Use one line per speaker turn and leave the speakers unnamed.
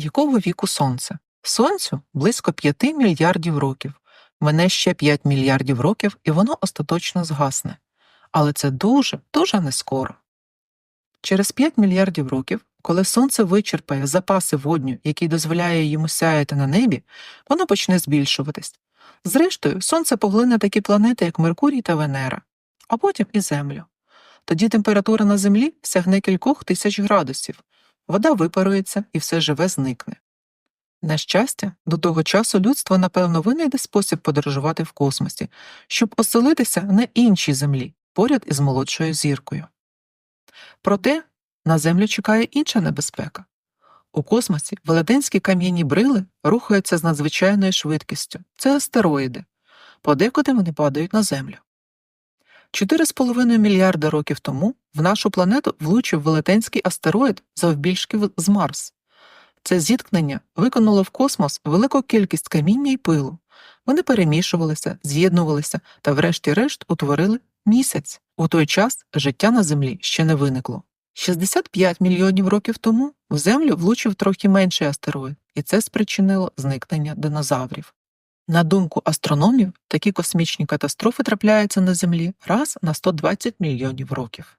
Якого віку сонце? Сонцю близько 5 мільярдів років. Мене ще 5 мільярдів років, і воно остаточно згасне. Але це дуже, дуже не скоро. Через 5 мільярдів років, коли сонце вичерпає запаси водню, який дозволяє йому сяяти на небі, воно почне збільшуватись. Зрештою, сонце поглине такі планети, як Меркурій та Венера, а потім і Землю. Тоді температура на Землі сягне кількох тисяч градусів, вода випарується і все живе зникне. На щастя, до того часу людство, напевно, винайде спосіб подорожувати в космосі, щоб оселитися на іншій землі, поряд із молодшою зіркою. Проте на Землю чекає інша небезпека. У космосі велетенські кам'яні брили рухаються з надзвичайною швидкістю. Це астероїди. Подекуди вони падають на Землю. 4,5 мільярда років тому в нашу планету влучив велетенський астероїд завбільшки з Марс. Це зіткнення виконало в космос велику кількість каміння і пилу. Вони перемішувалися, з'єднувалися та, врешті-решт, утворили місяць. У той час життя на Землі ще не виникло. 65 мільйонів років тому в Землю влучив трохи менший астероїд, і це спричинило зникнення динозаврів. На думку астрономів, такі космічні катастрофи трапляються на Землі раз на 120 мільйонів років.